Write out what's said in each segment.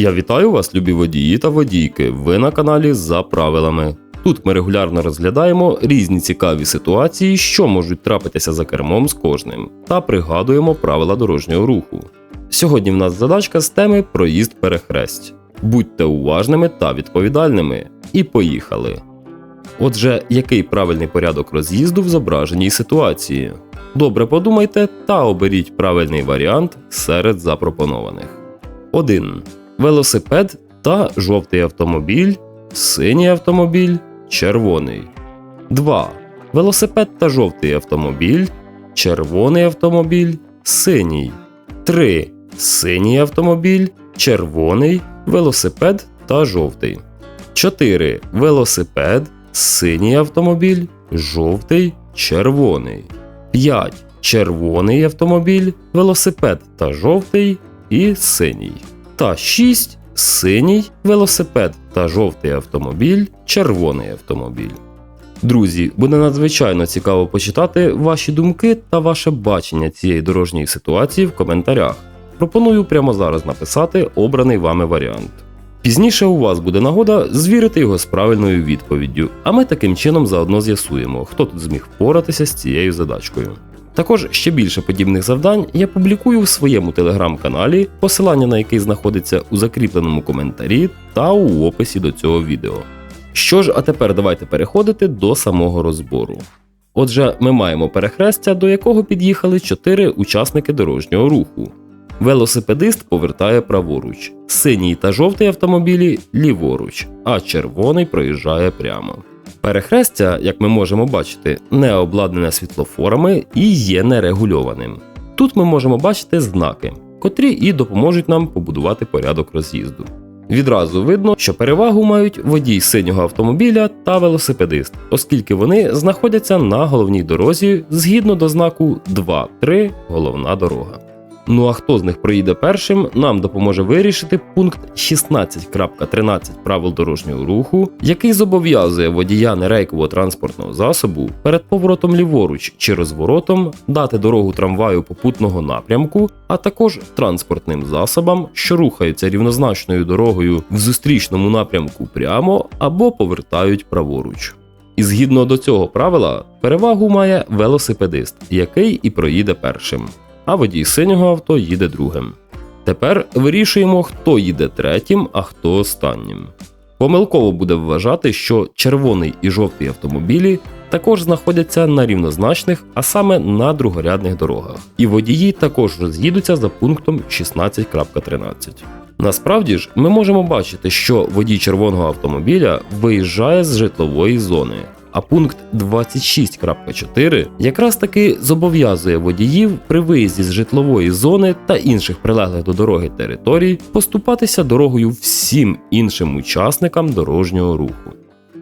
Я вітаю вас, любі водії та водійки. Ви на каналі за правилами. Тут ми регулярно розглядаємо різні цікаві ситуації, що можуть трапитися за кермом з кожним, та пригадуємо правила дорожнього руху. Сьогодні в нас задачка з теми проїзд перехресть. Будьте уважними та відповідальними. І поїхали. Отже, який правильний порядок роз'їзду в зображеній ситуації? Добре подумайте та оберіть правильний варіант серед запропонованих. 1. Велосипед та жовтий автомобіль, синій автомобіль, червоний. 2. Велосипед та жовтий автомобіль, червоний автомобіль, синій. 3. Синій автомобіль, червоний, велосипед та жовтий. 4. Велосипед, синій автомобіль, жовтий, червоний. 5. Червоний автомобіль, велосипед та жовтий і синій. Та 6. Синій велосипед та жовтий автомобіль, червоний автомобіль. Друзі, буде надзвичайно цікаво почитати ваші думки та ваше бачення цієї дорожньої ситуації в коментарях. Пропоную прямо зараз написати обраний вами варіант. Пізніше у вас буде нагода звірити його з правильною відповіддю, а ми таким чином заодно з'ясуємо, хто тут зміг впоратися з цією задачкою. Також ще більше подібних завдань я публікую в своєму телеграм-каналі, посилання на який знаходиться у закріпленому коментарі та у описі до цього відео. Що ж, а тепер давайте переходити до самого розбору. Отже, ми маємо перехрестя, до якого під'їхали чотири учасники дорожнього руху. Велосипедист повертає праворуч, синій та жовтий автомобілі ліворуч, а червоний проїжджає прямо. Перехрестя, як ми можемо бачити, не обладнане світлофорами і є нерегульованим. Тут ми можемо бачити знаки, котрі і допоможуть нам побудувати порядок роз'їзду. Відразу видно, що перевагу мають водій синього автомобіля та велосипедист, оскільки вони знаходяться на головній дорозі згідно до знаку 2-3 головна дорога. Ну а хто з них проїде першим, нам допоможе вирішити пункт 16.13 правил дорожнього руху, який зобов'язує водія нерейкового транспортного засобу перед поворотом ліворуч чи розворотом дати дорогу трамваю попутного напрямку, а також транспортним засобам, що рухаються рівнозначною дорогою в зустрічному напрямку прямо або повертають праворуч. І згідно до цього правила, перевагу має велосипедист, який і проїде першим а водій синього авто їде другим. Тепер вирішуємо, хто їде третім, а хто останнім. Помилково буде вважати, що червоний і жовтий автомобілі також знаходяться на рівнозначних, а саме на другорядних дорогах, і водії також роз'їдуться за пунктом 16.13. Насправді ж, ми можемо бачити, що водій червоного автомобіля виїжджає з житлової зони, а пункт 26.4 якраз таки зобов'язує водіїв при виїзді з житлової зони та інших прилеглих до дороги територій поступатися дорогою всім іншим учасникам дорожнього руху.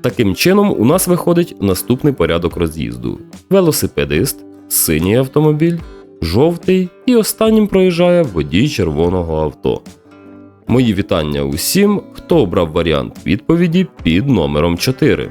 Таким чином, у нас виходить наступний порядок роз'їзду: велосипедист, синій автомобіль, жовтий і останнім проїжджає водій червоного авто. Мої вітання усім, хто обрав варіант відповіді під номером 4.